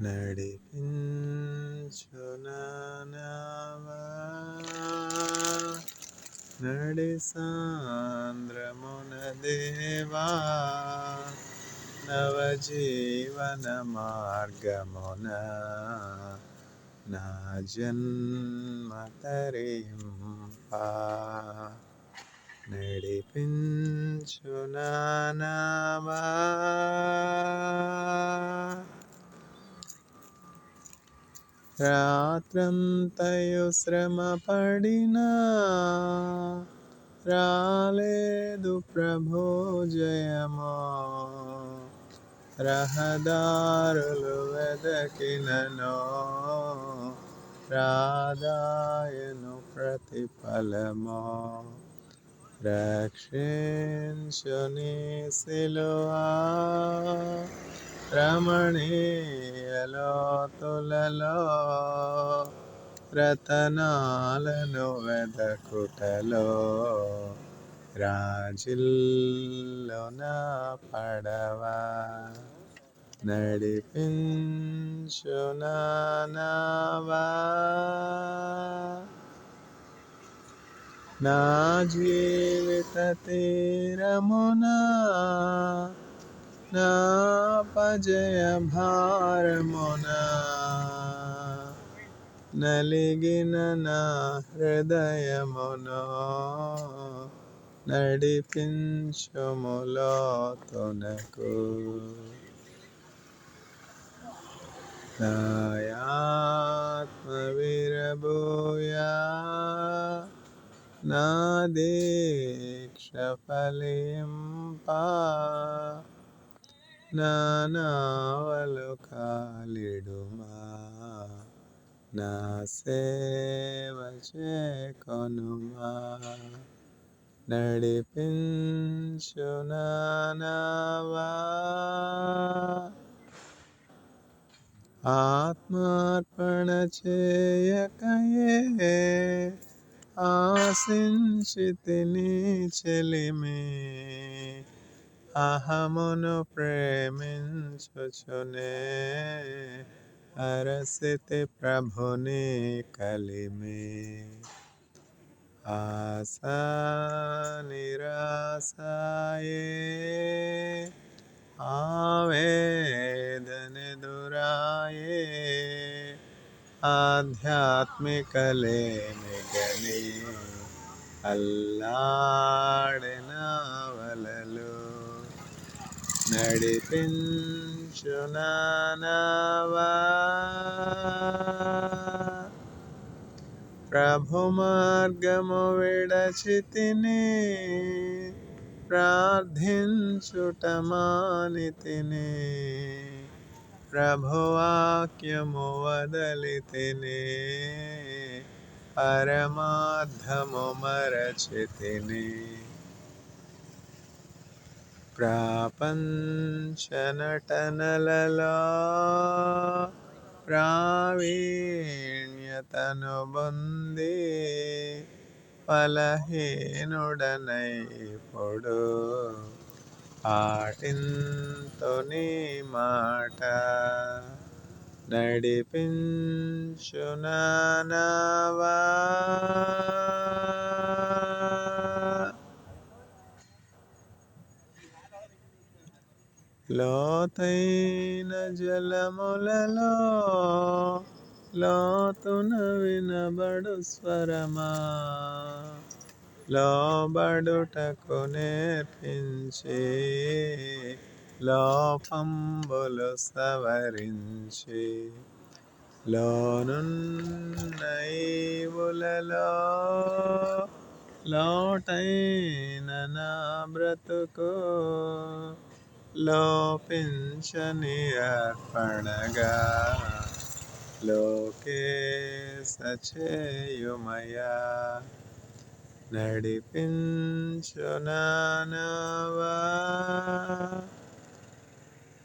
നടിപ്പിഞ്ചുനവ നടിസാന്ദ്രമുന ദേവാ നവജീവനമാർഗമുന. ജന്മതരയും നടിപ്പിഞ്ചുനവ రాత్రంతయు శ్రమ పడినా రాలేదు ప్రభో జయమో రహదారులు వెదకిననో రాదాయను ప్రతిఫలమో రక్షించుని సిలువా రమణీయలోతులలో రతనాలను వెదకుటలో రాజిల్లున పడవ నడిపించునావా నా జీవిత తీరమునా না পাজে ভার মনা ನಲಿಗಿನ ಹೃದಯ ಮುನೋ ನಡಿಪಿಂಚು ಮುಲೋ ತುನಕು ನಾಯಾತ್ಮವಿರಭೂಯ ನಾ ದೀಕ್ಷ ಫಲಿಂಪಾ నావలు కాలిడుమా నా సేవ చేకొనుమా నడిపించునావా ఆత్మార్పణ చేయకయే ఆశించితిని చెలిమే আহামন प्रेम সচনে हरसते प्रभु ने कलि में आशा निराशाए आवेदन दुराए आध्यात्मिक कले में गले अल्लाड़ नावलू నడిపించునావా ప్రభు మార్గము విడచితిని ప్రార్థించుట మానితిని ప్రభువాక్యము వదలితిని పరమార్థము మరచితిని ప్రాపంచనటనలలా ప్రావీణ్యతను పొంది ఫలహీనుడనైపుడు పొడు నీ మాట నడిపించునావా లోతైన జలములలో లోతున వినబడు స్వరమా? లోబడుటకు నేర్పించి లోపంబులు సవరించి లోనున్నైవులలో లోటైన నా బ్రతుకో లోపించని అర్పణగా లోకే సచేయుమయా. నడిపించునావా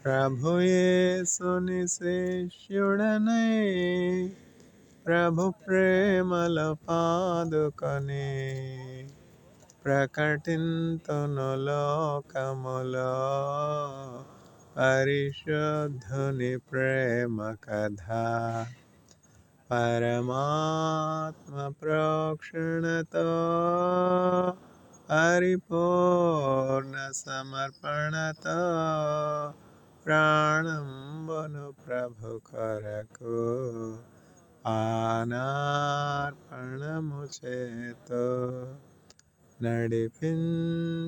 ప్రభుయే శిష్యుడనై ప్రభు ప్రేమల పాదుకనే. ప్రకటింతును లోకములో పరిశుద్ధుని ప్రేమ కథ పరమాత్మ ప్రోక్షణతో పరిపూర్ణ సమర్పణతో ప్రాణంబను ప్రభు కొరకు ఆనార్పణము చేతో నడిపించునవా